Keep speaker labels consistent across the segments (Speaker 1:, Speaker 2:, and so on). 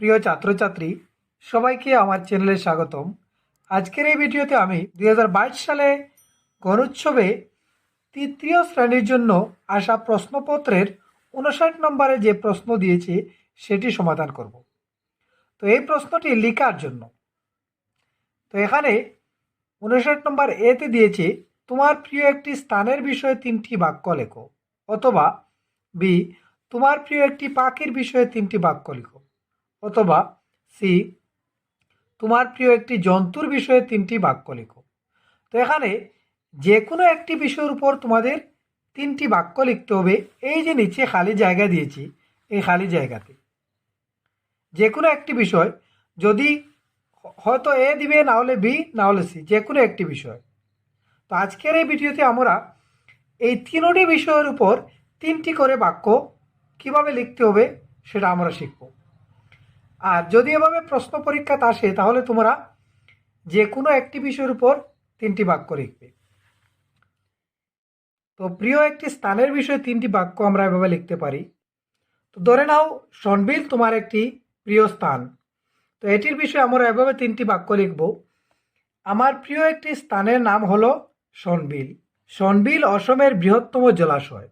Speaker 1: প্রিয় ছাত্রছাত্রী, সবাইকে আমার চ্যানেলে স্বাগতম। আজকের এই ভিডিওতে আমি দুই হাজার বাইশ সালে গণোৎসবে তৃতীয় শ্রেণির জন্য আসা প্রশ্নপত্রের উনষাট নম্বরে যে প্রশ্ন দিয়েছে, সেটি সমাধান করব। তো এই প্রশ্নটি লেখার জন্য। তো এখানে উনষাট নম্বর এতে দিয়েছে, তোমার প্রিয় একটি স্থানের বিষয়ে তিনটি বাক্য লেখো। অথবা, বি, তোমার প্রিয় একটি পাখির বিষয়ে তিনটি বাক্য লিখো। অথবা সি, তোমার প্রিয় একটি জন্তুর বিষয়ে তিনটি বাক্য লিখো। তো এখানে যে কোনো একটি বিষয়ের উপর তোমাদের তিনটি বাক্য লিখতে হবে। এই যে নিচে খালি জায়গা দিয়েছি, এই খালি জায়গাতে। যে কোনো একটি বিষয় যদি হয়তো এ দিবে, না হলে বি, না হলে সি যে কোনো একটি বিষয়। তো আজকের এই ভিডিওতে আমরা এই তিনোটি বিষয়ের উপর তিনটি করে বাক্য কীভাবে লিখতে হবে সেটা আমরা শিখব। আর যদি এভাবে প্রশ্ন পরীক্ষাতে আসে, তাহলে তোমরা যে কোনো একটি বিষয়ের উপর তিনটি বাক্য লিখবে। তো প্রিয় একটি স্থানের বিষয়ে তিনটি বাক্য আমরা এভাবে লিখতে পারি। তো ধরে নাও, সনবিল তোমার একটি প্রিয় স্থান। তো এটির বিষয়ে আমরা এভাবে তিনটি বাক্য লিখব। আমার প্রিয় একটি স্থানের নাম হলো সনবিল। সনবিল অসমের বৃহত্তম জলাশয়।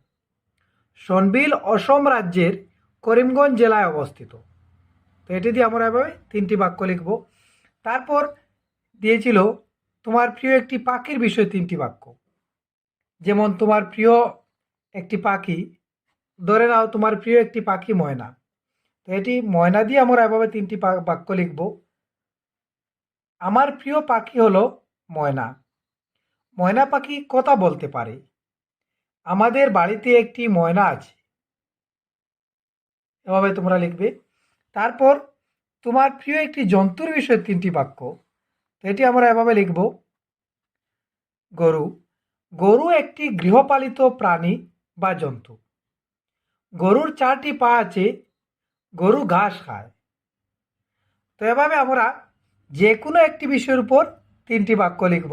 Speaker 1: সনবিল অসম রাজ্যের করিমগঞ্জ জেলায় অবস্থিত। তো এটি দিয়ে আমরা এভাবে তিনটি বাক্য লিখব। তারপর দিয়েছিল, তোমার প্রিয় একটি পাখির বিষয়ে তিনটি বাক্য। যেমন, তোমার প্রিয় একটি পাখি, ধরে নাও তোমার প্রিয় একটি পাখি ময়না। তো এটি ময়না দিয়ে আমরা এভাবে তিনটি বাক্য লিখব। আমার প্রিয় পাখি হলো ময়না। ময়না পাখি কথা বলতে পারে। আমাদের বাড়িতে একটি ময়না আছে। এভাবে তোমরা লিখবে। তারপর তোমার প্রিয় একটি জন্তুর বিষয়ে তিনটি বাক্য। তো এটি আমরা এভাবে লিখব। গরু গরু একটি গৃহপালিত প্রাণী বা জন্তু। গরুর চারটি পা আছে, গরু ঘাস খায়। তো এভাবে আমরা যে কোনো একটি বিষয়ের উপর তিনটি বাক্য লিখব।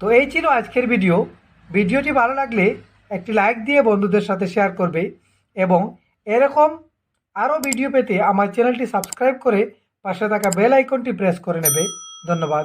Speaker 1: তো এই ছিল আজকের ভিডিও। ভিডিওটি ভালো লাগলে একটি লাইক দিয়ে বন্ধুদের সাথে শেয়ার করবে এবং এরকম আরও ভিডিও পেতে আমার চ্যানেলটি সাবস্ক্রাইব করে পাশে থাকা বেল আইকনটি প্রেস করে নেবে। ধন্যবাদ।